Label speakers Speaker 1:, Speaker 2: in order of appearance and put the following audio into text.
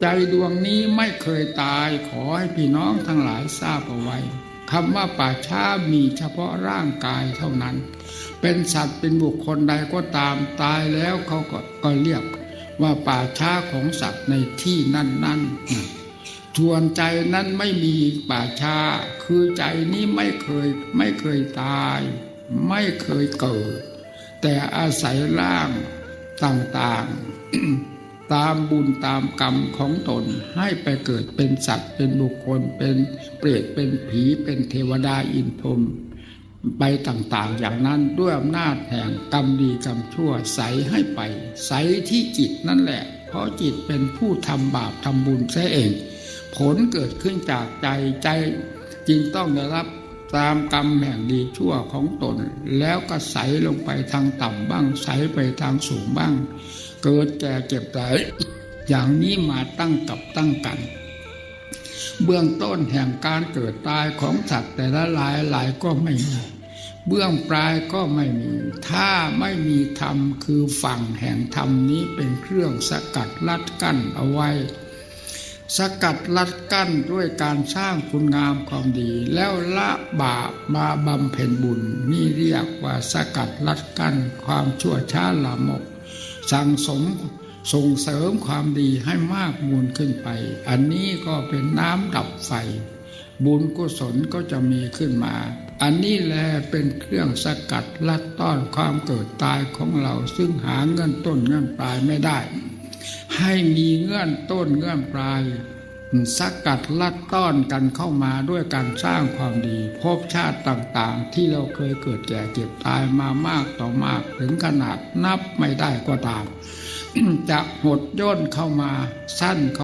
Speaker 1: ใจดวงนี้ไม่เคยตายขอให้พี่น้องทั้งหลายทราบเอาไว้คำว่าป่าช้ามีเฉพาะร่างกายเท่านั้น เป็นสัตว์เป็นบุคคลใดก็ตามตายแล้วเขาก็ก็เรียกว่าป่าช้าของสัตว์ในที่นั่นๆส่วนใจนั้นไม่มีป่าช้า คือใจนี้ไม่เคยไม่เคยตาย ไม่เคยเกิด แต่อาศัยร่างต่างๆ ตามบุญตามกรรมของตนให้ไปเกิดเป็นสัตว์เป็นบุคคลเป็นเปรตเป็นผีเป็นเทวดาอินพรหมไปต่างๆ อย่างนั้นด้วยอำนาจแห่งกรรมดีกรรมชั่วใสให้ไป ใสที่จิตนั่นแหละ เพราะจิตเป็นผู้ทำบาปทำบุญซะเอง ผลเกิดขึ้นจากใจใจจึงต้องได้รับ ตามกรรมแห่งดีชั่วของตน แล้วก็ใสลงไปทางต่ำบ้างใสไปทางสูงบ้าง เกิดแก่เจ็บตายอย่างนี้มาตั้งกับตั้งกัน เบื้องต้นแห่งการเกิดตายของสัตว์แต่ละหลายหลายก็ไม่มีเบื้องปลายก็ไม่มี ถ้าไม่มีธรรมคือฝั่งแห่งธรรมนี้เป็นเครื่องสกัดลัดกั้นเอาไว้ สกัดลัดกั้นด้วยการสร้างคุณงามความดี แล้วละบาปมาบำเพ็ญบุญนี่เรียกว่าสกัดลัดกั้นความชั่วช้าละมก สั่งสมส่งเสริมความดีให้มากมูลขึ้นไป อันนี้ก็เป็นน้ำดับไฟ บุญกุศลก็จะมีขึ้นมา อันนี้แลเป็นเครื่องสกัดลัดต้อนความเกิดตายของเราซึ่งหาเงื่อนต้นเงื่อนปลายไม่ได้ ให้มีเงื่อนต้นเงื่อนปลายสกัดลัดต้อนกันเข้ามาด้วยการสร้างความดีพบชาติต่างๆ ที่เราเคยเกิดแก่เจ็บตายมามากต่อมากถึงขนาดนับไม่ได้ก็ตาม จะหดย่นเข้ามาสั้นเข้า